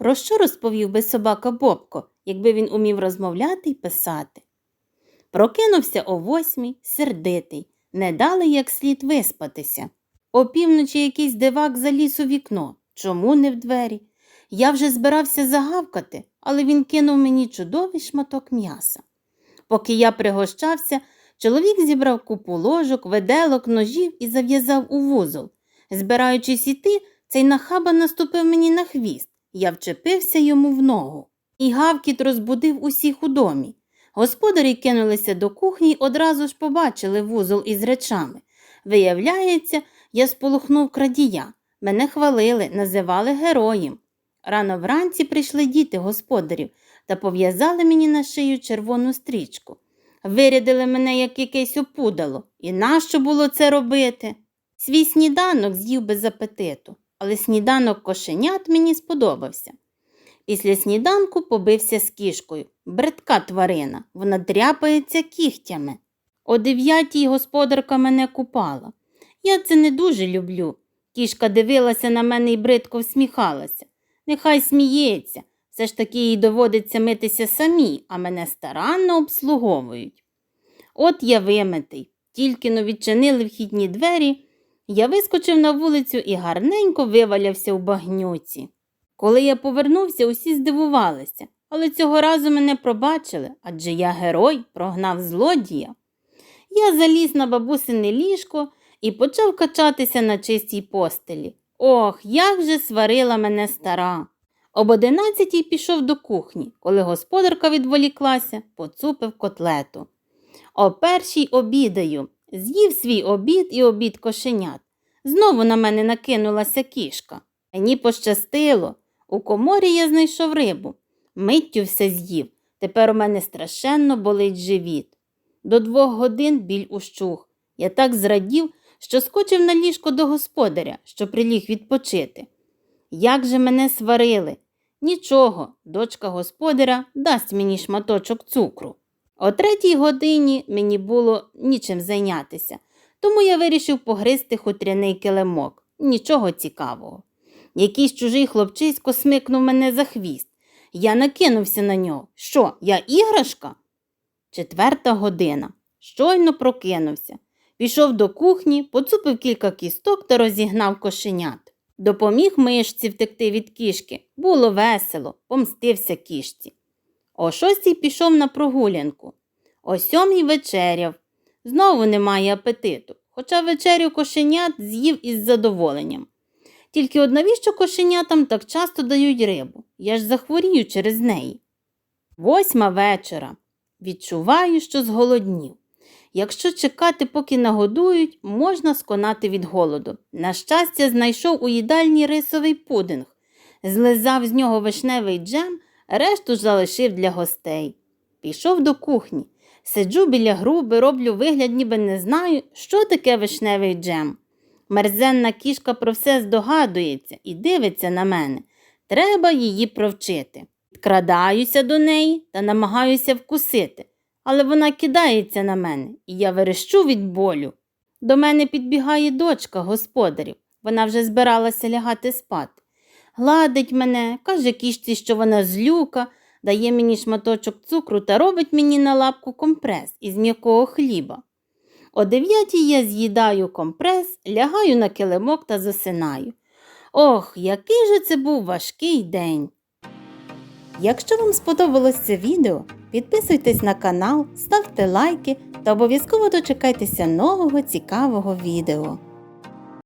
Про що розповів би собака Бобко, якби він умів розмовляти й писати? Прокинувся о восьмій, сердитий, не дали як слід виспатися. Опівночі якийсь дивак заліз у вікно. Чому не в двері? Я вже збирався загавкати, але він кинув мені чудовий шматок м'яса. Поки я пригощався, чоловік зібрав купу ложок, веделок, ножів і зав'язав у вузол. Збираючись іти, цей нахаба наступив мені на хвіст. Я вчепився йому в ногу. І гавкіт розбудив усіх у домі. Господарі кинулися до кухні й одразу ж побачили вузол із речами. Виявляється, я сполохнув крадія. Мене хвалили, називали героєм. Рано вранці прийшли діти господарів та пов'язали мені на шию червону стрічку. Вирядили мене, як якесь опудало. І нащо було це робити? Свій сніданок з'їв без апетиту, але сніданок кошенят мені сподобався. Після сніданку побився з кішкою. Бредка тварина, вона дряпається кігтями. О дев'ятій господарка мене купала. Я це не дуже люблю. Кішка дивилася на мене і бридко всміхалася. Нехай сміється, все ж таки їй доводиться митися самій, а мене старанно обслуговують. От я вимитий, тільки но відчинили вхідні двері, я вискочив на вулицю і гарненько вивалявся у багнюці. Коли я повернувся, усі здивувалися, але цього разу мене пробачили, адже я герой прогнав злодія. Я заліз на бабусине ліжко і почав качатися на чистій постелі. Ох, як же сварила мене стара. Об одинадцятій пішов до кухні, коли господарка відволіклася, поцупив котлету. О першій обідаю, з'їв свій обід і обід кошенят. Знову на мене накинулася кішка. Мені пощастило. У коморі я знайшов рибу. Миттю все з'їв. Тепер у мене страшенно болить живіт. До двох годин біль ущух. Я так зрадів, що скочив на ліжко до господаря, що приліг відпочити. Як же мене сварили? Нічого, дочка господаря дасть мені шматочок цукру. О третій годині мені було нічим зайнятися, тому я вирішив погризти хутряний килимок. Нічого цікавого. Якийсь чужий хлопчисько смикнув мене за хвіст. Я накинувся на нього. Що, я іграшка? Четверта година. Щойно прокинувся. Пішов до кухні, поцупив кілька кісток та розігнав кошенят. Допоміг мишці втекти від кішки. Було весело, помстився кішці. О шостій пішов на прогулянку. О сьомій вечеряв. Знову немає апетиту, хоча вечерю кошенят з'їв із задоволенням. Тільки от навіщо кошенятам так часто дають рибу? Я ж захворію через неї. Восьма вечора. Відчуваю, що зголоднів. Якщо чекати, поки нагодують, можна сконати від голоду. На щастя, знайшов у їдальні рисовий пудинг, злизав з нього вишневий джем, решту ж залишив для гостей. Пішов до кухні. Сиджу біля груби, роблю вигляд, ніби не знаю, що таке вишневий джем. Мерзенна кішка про все здогадується і дивиться на мене. Треба її провчити. Підкрадаюся до неї та намагаюся вкусити, але вона кидається на мене, і я верещу від болю. До мене підбігає дочка господарів. Вона вже збиралася лягати спати. Гладить мене, каже кішці, що вона злюка, дає мені шматочок цукру та робить мені на лапку компрес із м'якого хліба. О дев'ятій я з'їдаю компрес, лягаю на килимок та засинаю. Ох, який же це був важкий день. Якщо вам сподобалось це відео, підписуйтесь на канал, ставте лайки та обов'язково дочекайтеся нового цікавого відео.